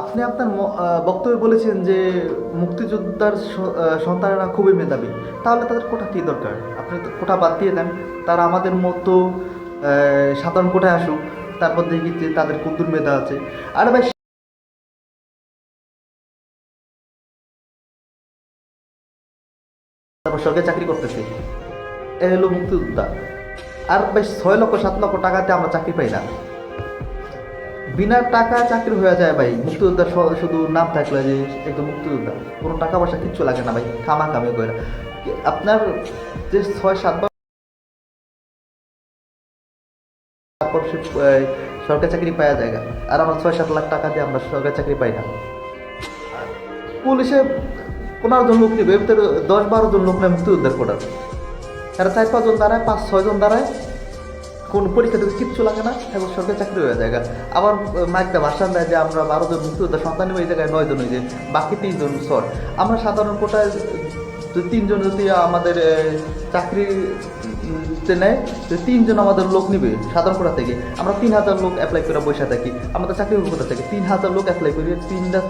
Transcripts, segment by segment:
আপনি আপনার বক্তব্যে বলেছেন যে মুক্তিযোদ্ধার সন্তানেরা খুবই মেধাবী। তাহলে তাদের কোটা কী দরকার? আপনি তো কোটা বাদ দিয়ে দেন। তারা আমাদের মতো সাধারণ কোটায় আসুক, তারপর দেখি যে তাদের কুদ্দুর মেধা আছে। আর ভাই, তারপর সরকারি চাকরি করতেছে। এ হলো মুক্তিযোদ্ধা। আর বেশ ছয় লক্ষ, সাত লক্ষ টাকাতে আমরা চাকরি পাই না। বিনা টাকা চাকরি হয়ে যায় ভাই মুক্তিযোদ্ধা শুধু নাম থাকলে যে একদম মুক্তিযোদ্ধা, কোনো টাকা পয়সা কিচ্ছু লাগে না ভাই খামা কামি করে আপনার যে ছয় সাতবার সরকারি চাকরি পাওয়া যায় আর আমরা ছয়, সাত লাখ টাকা দিয়ে আমরা সরকারি চাকরি পাই না। পুলিশে পনেরো জন লোক নিবে দশ, বারো জন লোক নেয় মুক্তিযোদ্ধার কোটার তারা চার পাঁচজন দাঁড়ায়, পাঁচ ছয়জন দাঁড়ায়। কোন পরীক্ষা থেকে কিচ্ছু লাগে না এবং সরকারি চাকরি হয়ে যায়। আবার মাইকটা ভাষণ দেয় যে আমরা বারো জন মুক্তিযোদ্ধা সন্তান এই জায়গায় নয় জন হয়ে যায় বাকি তিনজন সর। আমরা সাধারণ কোটায় তিনজন যদি আমাদের চাকরি নেয় তিনজন আমাদের লোক নিবে সাধারণ কোটা থেকে। আমরা তিন হাজার লোক অ্যাপ্লাই করে বসে থাকি। আমাদের চাকরি কোটা থেকে তিন হাজার লোক অ্যাপ্লাই করি তিনটা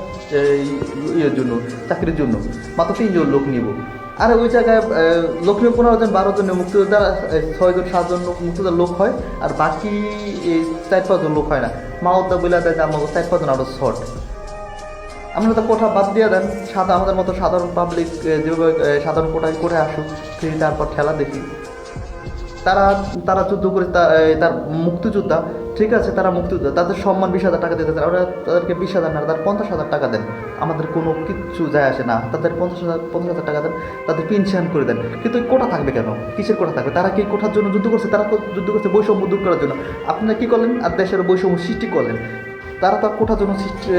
ইয়ের জন্য, চাকরির জন্য মাত্র তিনজন লোক নিব। আর ওই জায়গায় আহ, লোক নিয়ে পনেরো জন বারো জনের মুক্তিযোদ্ধা ছয়জন সাতজন মুক্তিযোদ্ধার লোক হয় আর বাকি চার পাঁচজন লোক হয় না। মাওদ্দা বলে দেয় যে আমার চার পাঁচজন আরও শর্ট আমরা তো কোঠা বাদ দিয়ে দেন সাদা আমাদের মতো সাধারণ পাবলিক যেভাবে সাধারণ কোটায় করে আসুক ফিরে তারপর খেলা দেখি। তারা তারা যুদ্ধ করে তার মুক্তিযোদ্ধা ঠিক আছে, তারা মুক্তিযোদ্ধা। তাদের সম্মান বিশ হাজার টাকা দিতে চান ওরা তাদেরকে বিশ হাজার না তার পঞ্চাশ হাজার টাকা দেন। আমাদের কোনো কিচ্ছু যায় আসে না। তাদের পঞ্চাশ হাজার পঞ্চাশ হাজার টাকা দেন, তাদের পেনশন করে দেন। কিন্তু কোটা থাকবে কেন? কিসের কোটা থাকবে? তারা কি কোঠার জন্য যুদ্ধ করছে? তারা যুদ্ধ করছে বৈষম্য দূর করার জন্য। আপনারা কী করলেন? আর দেশের বৈষম্য সৃষ্টি করলেন। তারা তার কোটার জন্য সৃষ্টি